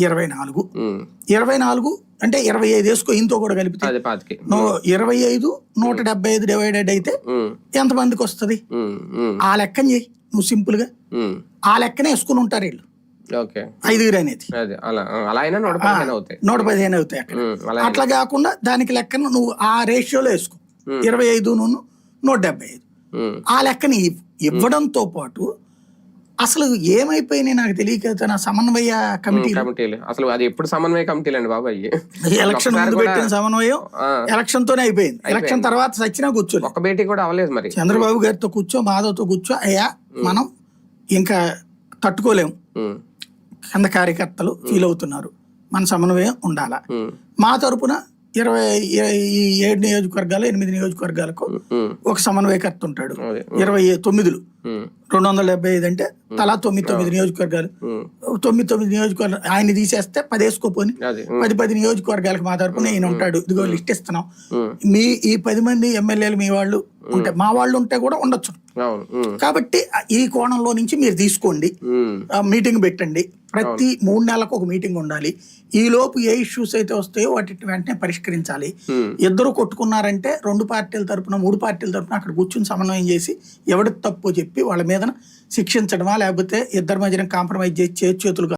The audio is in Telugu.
ఇరవై నాలుగు. ఇరవై నాలుగు అంటే ఇరవై ఐదు వేసుకో ఇంతో కూడా కలిపితే. ఇరవై ఐదు నూట డెబ్బై ఐదు డివైడెడ్ అయితే ఉమ్, ఎంతమందికి వస్తుంది? ఆ లెక్కని చెయ్యి నువ్వు సింపుల్గా. ఆ లెక్కనే వేసుకుని ఉంటారు వీళ్ళు. ఐదుగురు అనేది. నూట పదిహేను అవుతాయి. అక్కడ. అట్లా కాకుండా దానికి లెక్కను నువ్వు ఆ రేషియోలో వేసుకో. ఇరవై ఐదు నూట డెబ్బై ఐదు. ఆ లెక్కని ఇవ్- ఇవ్వడంతో పాటు అసలు ఏమైపోయినాయి నాకు తెలియక తన సమన్వయ కమిటీ కమిటీలు? అసలు అది ఎప్పుడు సమన్వయ కమిటీలు అండి బాబు అయ్యి. ఎలక్షన్ ముందు పెట్టిన సమన్వయం ఎలక్షన్ తోనే అయిపోయింది. ఎలక్షన్ తర్వాత సచ్చినా కూర్చోలేదు ఒక్క భేటీ కూడా అవ్వలేదు మరి. చంద్రబాబు గారితో కూర్చో మాధవ్తో కూర్చో అయ్యా మనం ఇంకా తట్టుకోలేము. కింద కార్యకర్తలు ఫీల్ అవుతున్నారు. మన సమన్వయం ఉండాలా? మా తరపున ఇరవై ఈ ఏడు నియోజకవర్గాలు ఎనిమిది నియోజకవర్గాలకు ఒక సమన్వయకర్త ఉంటాడు. ఇరవై తొమ్మిదిలు. రెండు వందల డెబ్బై ఐదు అంటే తలా తొమ్మిది తొమ్మిది నియోజకవర్గాలు. తొమ్మిది తొమ్మిది నియోజకవర్గాలు ఆయన తీసేస్తే పది వేసుకోపోని. పది పది నియోజకవర్గాలకు మా తరపున ఈయన ఉంటాడు. ఇదిగో లిస్ట్ ఇస్తున్నాం. మీ ఈ పది మంది ఎమ్మెల్యేలు మీ వాళ్ళు ఉంటే మా. వాళ్ళు ఉంటే కూడా ఉండొచ్చు. కాబట్టి ఈ కోణంలో నుంచి మీరు తీసుకోండి. మీటింగ్ పెట్టండి. ప్రతి మూడు నెలలకు ఒక మీటింగ్ ఉండాలి. ఈ లోపు ఏ ఇష్యూస్ అయితే వస్తాయో వాటి వెంటనే పరిష్కరించాలి. ఇద్దరు కొట్టుకున్నారంటే రెండు పార్టీల తరపున మూడు పార్టీల తరపున అక్కడ కూర్చుని సమన్వయం చేసి ఎవరికి తప్పు చెప్పి వాళ్ళ మీద శిక్షించడమా లేకపోతే ఇద్దరి మధ్యన కాంప్రమైజ్ చేసి చేతులు